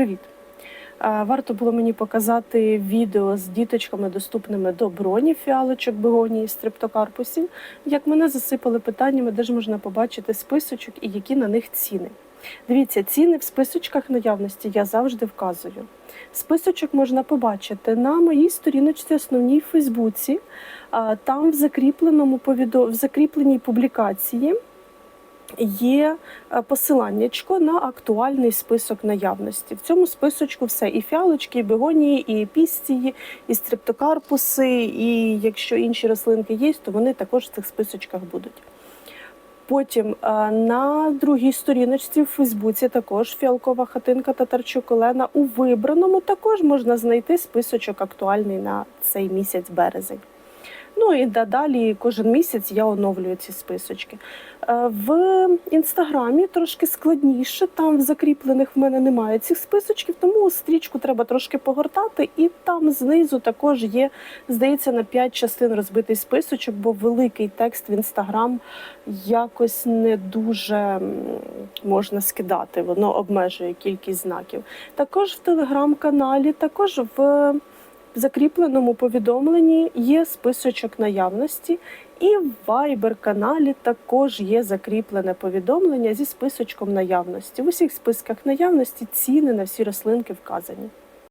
Привіт! Варто було мені показати відео з діточками, доступними до броні фіалочок, бегонії, стрептокарпусів. Як мене засипали питаннями, де ж можна побачити списочок і які на них ціни. Дивіться, ціни в списочках наявності я завжди вказую. Списочок можна побачити на моїй сторіночці основній в Фейсбуці. Там в закріпленому в закріпленій публікації є е, посиланнячко на актуальний список наявності. В цьому списочку все і фіалочки, і бегонії, і пістії, і стрептокарпуси, і якщо інші рослинки є, то вони також в цих списочках будуть. Потім е, на другій сторіночці в Фейсбуці також фіалкова хатинка Татарчук Олена. У вибраному також можна знайти списочок актуальний на цей місяць березень. Ну і далі кожен місяць я оновлюю ці списочки. Е, В інстаграмі трошки складніше, там в закріплених в мене немає цих списочків, тому стрічку треба трошки погортати, і там знизу також є, здається, на 5 частин розбитий списочок, бо великий текст в інстаграм якось не дуже можна скидати, воно обмежує кількість знаків. Також в телеграм-каналі, також в в закріпленому повідомленні є списочок наявності, і в Viber каналі також є закріплене повідомлення зі списочком наявності. В усіх списках наявності ціни на всі рослинки вказані.